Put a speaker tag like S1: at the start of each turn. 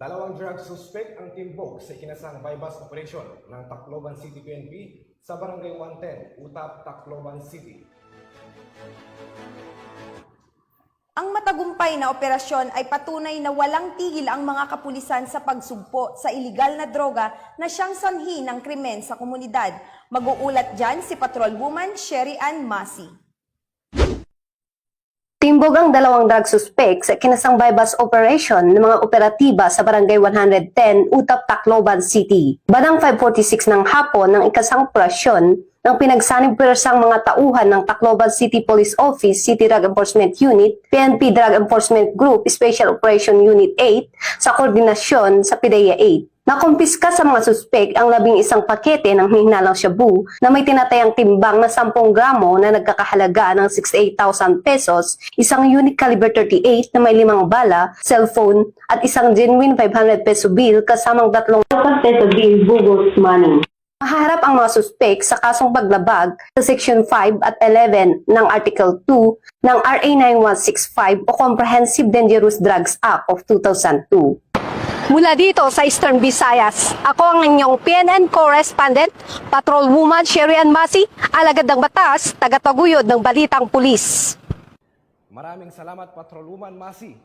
S1: Dalawang drug suspect ang timbog sa ikinasang bypass operation ng Tacloban City PNP sa Barangay 110, Utap, Tacloban City.
S2: Ang matagumpay na operasyon ay patunay na walang tigil ang mga kapulisan sa pagsugpo sa iligal na droga na siyang sanhi ng krimen sa komunidad. Mag-uulat dyan si Patrol Woman Sherry Ann Masi.
S3: Timbog ang dalawang drug suspect sa kinasang bypass operation ng mga operatiba sa Barangay 110, Utap, Tacloban City. Bandang 5.46 ng hapon ng ikasang operasyon ng pinagsanib persang mga tauhan ng Tacloban City Police Office, City Drug Enforcement Unit, PNP Drug Enforcement Group, Special Operation Unit 8 sa koordinasyon sa PIDEA 8. Nakumpiska sa mga suspek ang labing isang pakete ng hihinalang shabu na may tinatayang timbang na 10 gramo na nagkakahalaga ng 68,000 pesos, isang unit caliber 38 na may limang bala, cellphone, at isang genuine 500 peso bill kasamang tatlong peso bill bogus money. Maharap ang mga suspek sa kasong paglabag sa Section 5 at 11 ng Article 2 ng RA 9165 o Comprehensive Dangerous Drugs Act of 2002. Mula dito sa Eastern Visayas, ako ang inyong PNN correspondent, Patrol Woman Sherry Ann Masi, alagad ng batas, tagataguyod ng balitang pulis.
S1: Maraming salamat Patrolwoman Masi